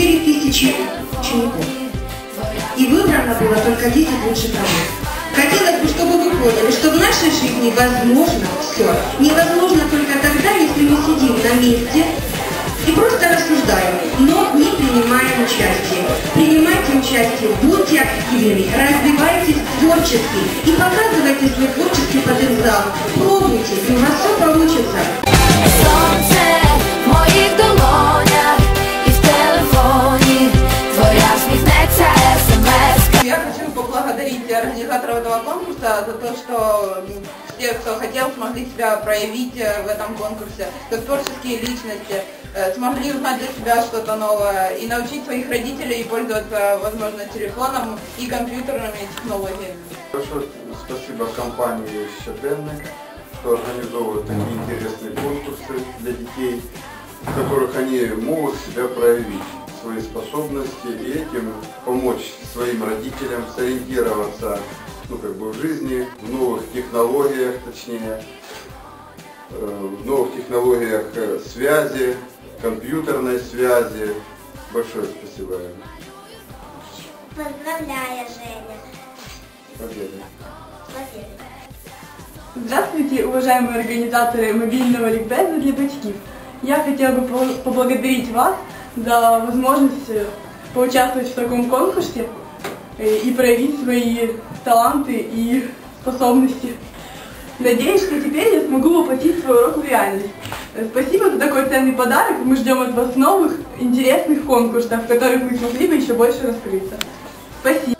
участие 4000 учеников. И выбрано было только 10 лучших работ. Хотелось бы, чтобы вы поняли, что в нашей жизни возможно все. Невозможно только тогда, если мы сидим на месте и просто рассуждаем, но не принимаем участие. Принимайте участие, будьте активными, развивайтесь творчески и показывайте свой творческий потенциал. Пробуйте, поблагодарить организаторов этого конкурса за то, что м, все, кто хотел, смогли себя проявить э, в этом конкурсе, как творческие личности, э, смогли узнать для себя что-то новое и научить своих родителей пользоваться, возможно, телефоном и компьютерными технологиями. Большое спасибо компании «Щоденный», что организовывает такие интересные конкурсы для детей, в которых они могут себя проявить, свои способности и этим помочь своим родителям сориентироваться ну, как бы в жизни, в новых технологиях, точнее, э, в новых технологиях э, связи, компьютерной связи. Большое спасибо. Аня. Поздравляю, Женя. Победы. Спасибо. Здравствуйте, уважаемые организаторы мобильного ликбеза для батьків. Я хотела бы по- поблагодарить вас за возможность э, поучаствовать в таком конкурсе э, и проявить свои таланты и способности. Надеюсь, что теперь я смогу воплотить свой урок в реальность. Э, Спасибо за такой ценный подарок. Мы ждем от вас новых интересных конкурсов, в которых вы смогли бы еще больше раскрыться. Спасибо.